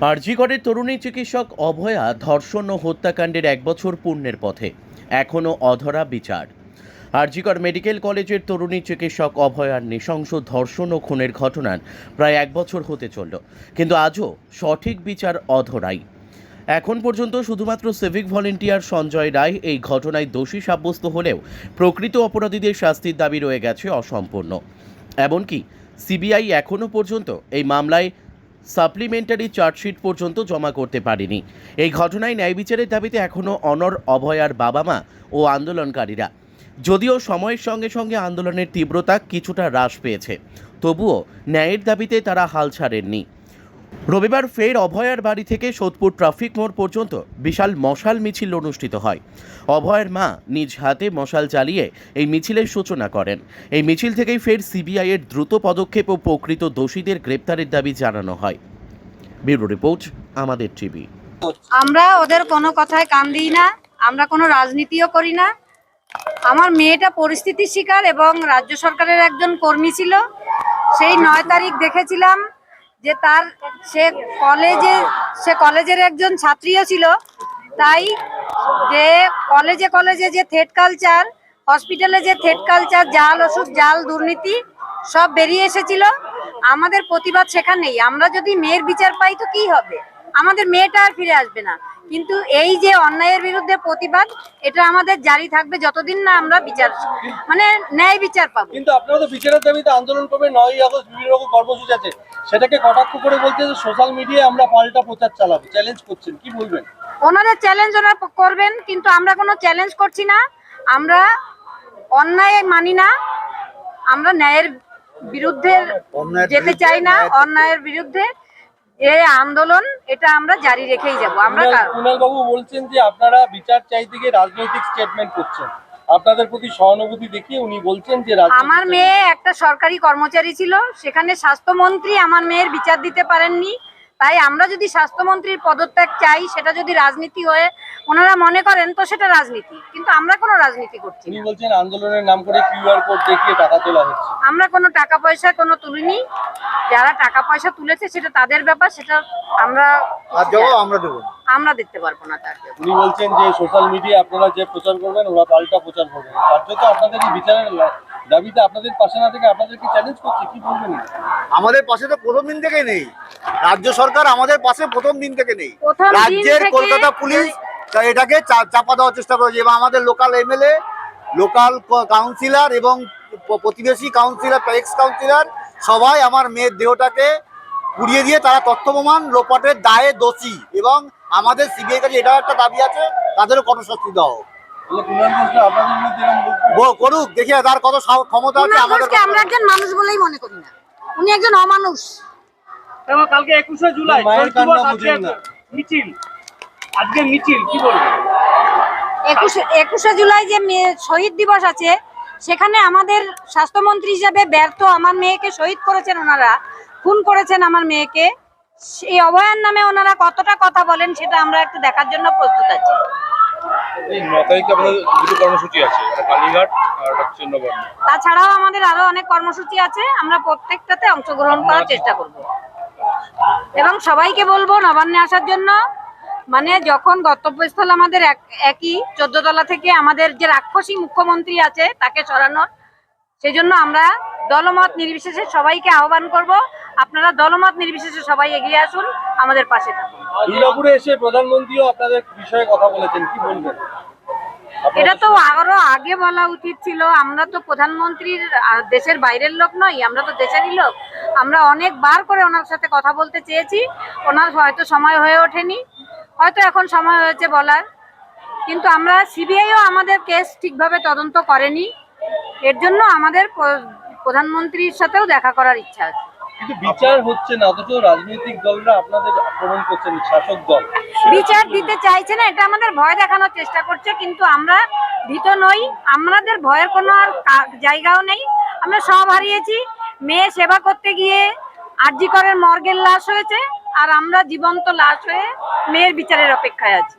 আরজিগড়ের তরুণী চিকিৎসক অভয়া ধর্ষণ ও হত্যাকাণ্ডের এক বছর পূর্ণের পথে। এখনও অধরা বিচার। আরজিগড় মেডিকেল কলেজের তরুণী চিকিৎসক অভয়ার নৃশংস ধর্ষণ ও খুনের ঘটনার প্রায় এক বছর হতে চলল, কিন্তু আজও সঠিক বিচার অধরাই। এখন পর্যন্ত শুধুমাত্র সিভিক ভলেন্টিয়ার সঞ্জয় রায় এই ঘটনায় দোষী সাব্যস্ত হলেও প্রকৃত অপরাধীদের শাস্তির দাবি রয়ে গেছে অসম্পূর্ণ। এমনকি সিবিআই এখনও পর্যন্ত এই মামলায় সাপ্লিমেন্টারি চার্জশিট পর্যন্ত জমা করতে পারেনি। এই ঘটনায় ন্যায় বিচারের দাবিতে এখনও অনর অভয়ার বাবা মা ও আন্দোলনকারীরা। যদিও সময়ের সঙ্গে সঙ্গে আন্দোলনের তীব্রতা কিছুটা হ্রাস পেয়েছে, তবুও ন্যায়ের দাবিতে তারা হাল ছাড়েননি। রবিবার ফের অভয়ার বাড়ি থেকে সোদপুর ট্রাফিক মোড় পর্যন্ত বিশাল মশাল মিছিল অনুষ্ঠিত হয়। অভয়ের মা নিজ হাতে মশাল চালিয়ে এই মিছিলের সূচনা করেন। এই মিছিল থেকেই ফের সিবিআইয়ের দ্রুত পদক্ষেপ ও প্রকৃত দোষীদের গ্রেপ্তারের দাবি জানানো হয়। ব্যুরো রিপোর্ট, আমাদের টিভি। আমরা ওদের কোনো কথায় কান দিই না, আমরা কোনো রাজনীতিও করি না। আমার মেয়েটা পরিস্থিতির শিকার এবং রাজ্য সরকারের একজন কর্মী ছিল। সেই নয় তারিখ দেখেছিলাম। যে তার, সে কলেজে, সে কলেজের একজন ছাত্রীও ছিল। তাই যে কলেজে কলেজে যে থেট কালচার হসপিটালে যে থেট কালচার জাল, ওষুধ, জাল, দুর্নীতি সব বেরিয়ে এসেছিল। আমাদের প্রতিবাদ সেখানেই। আমরা যদি মেয়ের বিচার পাই তো কি হবে? আমাদের মেয়েটা আর ফিরে আসবে না। কিন্তু এই যে অন্যায়ের বিরুদ্ধে প্রতিবাদ এটা আমাদের জারি থাকবে যতদিন না আমরা বিচার মানে ন্যায় বিচার পাবো। কিন্তু আপনারা তো বিচারের দাবিতে আন্দোলন করবে নয় আগস্ট বিভিন্ন রকম কর্মসূচি আছে। সেটাকে কটাক্ষ করে বলছে যে সোশ্যাল মিডিয়ায় আমরা পাল্টা প্রচার চালাবো চ্যালেঞ্জ করছেন কি বলবেন? ওনাদের চ্যালেঞ্জ ওনারা করবেন কিন্তু আমরা কোনো চ্যালেঞ্জ করছি না। আমরা অন্যায় মানি না। আমরা ন্যায়ের বিরুদ্ধে যেতে চাই না অন্যায়ের বিরুদ্ধে। এই আন্দোলন এটা আমরা জারি রেখেই যাব। আমরা কুণাল বাবু বলছেন যে আপনারা বিচার চাইতে গিয়ে রাজনৈতিক স্টেটমেন্ট করছেন। আপনাদের প্রতি সহানুভূতি দেখিয়ে উনি বলছেন যে আমার মেয়ে একটা সরকারি কর্মচারী ছিল সেখানে স্বাস্থ্যমন্ত্রী আমার মেয়ের বিচার দিতে পারেননি। তাই আমরা যদি স্বাস্থ্যমন্ত্রীর পদত্যাগ চাই সেটা যদি রাজনীতি হয়ে ওনারা মনে করেন তো সেটা রাজনীতি। কিন্তু আমরা কোনো রাজনীতি করছি না। বলছেন আন্দোলনের নাম করে কিউআর কোড দেখিয়ে টাকা তোলা হচ্ছে। আমরা কোনো টাকা পয়সা কোনো তুলিনি। যারা টাকা পয়সা তুলেছে সেটা তাদের ব্যাপার সেটা আমরা আর জবাব আমরা দেবো আমরা দিতে পারব না তার উনি বলছেন যে সোশ্যাল মিডিয়া আপনারা যে প্রচার করবেন ওরা পাল্টা প্রচার করবেন। কার্যত আপনাদের এই বিচারের দাবিতে আপনাদের পাশে না থেকে আপনাদেরকে চ্যালেঞ্জ করছে? কি বলবেন আমাদের পাশে তো প্রথম দিন থেকে নেই। রাজ্য সরকার আমাদের পাশে প্রথম দিন থেকে নেই। রাজ্যের কলকাতা পুলিশ এটাকে চা- চাপা দেওয়ার চেষ্টা করেছে। এবং আমাদের লোকাল এমএলএ লোকাল কাউন্সিলর এবং প্রতিবেশী কাউন্সিলর এক্স কাউন্সিলর সবাই আমার মেয়ের দেহটাকে পুড়িয়ে দিয়ে তারা তথ্য প্রমাণ লোপাটের দায়ে দোষী এবং আমাদের সিবিআই কাছে এটাও একটা দাবি আছে তাদেরও দেওয়া হোক। এরকম বক্তব্য ব- করুক দেখি তার কত ক্ষমতা আছে আমাদের আমরা একজন মানুষ বলেই মনে করি না। উনি একজন অমানুষ। এবং কালকে একুশে জুলাই মিছিল। আজকে মিছিল কি বলবেন একুশে একুশে জুলাই যে শহীদ দিবস আছে সেখানে আমাদের স্বাস্থ্যমন্ত্রী হিসাবে ব্যর্থ আমার মেয়েকে শহীদ করেছেন ওনারা খুন করেছেন আমার মেয়েকে। এই অভয়ার নামে ওনারা কতটা কথা বলেন সেটা আমরা একটু দেখার জন্য প্রস্তুত আছি। তাছাড়াও আমাদের আরও অনেক কর্মসূচি আছে আমরা প্রত্যেকটাতে অংশগ্রহণ করার চেষ্টা করব। এবং সবাইকে বলব নবান্নে আসার জন্য মানে যখন গন্তব্যস্থল আমাদের এক- একই চোদ্দ তলা থেকে আমাদের যে রাক্ষসী মুখ্যমন্ত্রী আছে তাকে সরানোর সেই জন্য আমরা দলমত নির্বিশেষে সবাইকে আহ্বান করব। আপনারা দলমত নির্বিশেষে সবাই এগিয়ে আসুন আমাদের পাশে থাকুন। দুর্গাপুরে এসে প্রধানমন্ত্রীও আপনাদের বিষয়ে কথা বলেছেন কি বলবেন? এটা তো আরও আগে বলা উচিত ছিল আমরা তো প্রধানমন্ত্রীর দেশের বাইরের লোক নই আমরা তো দেশেরই লোক। আমরা অনেকবার করে ওনার সাথে কথা বলতে চেয়েছি। ওনার হয়তো সময় হয়ে ওঠেনি। হয়তো এখন সময় হয়েছে বলার। কিন্তু আমরা সিবিআইও আমাদের কেস ঠিকভাবে তদন্ত করেনি। এর জন্য আমাদের প্র- প্রধানমন্ত্রীর সাথেও দেখা করার ইচ্ছা আছে। কিন্তু বিচার হচ্ছে না অথচ রাজনৈতিক দলরা আপনাদের আক্রমণ করছেন শাসক দল। বিচার দিতে চাইছে না এটা আমাদের ভয় দেখানোর চেষ্টা করছে কিন্তু আমরা ভীত নই। আমাদের ভয়ের কোনো আর জায়গাও নেই। আমরা সব হারিয়েছি। মেয়ে সেবা করতে গিয়ে আরজি করের মর্গের লাশ হয়েছে, আর আমরা জীবন্ত লাশ হয়ে মেয়ের বিচারের অপেক্ষায় আছি।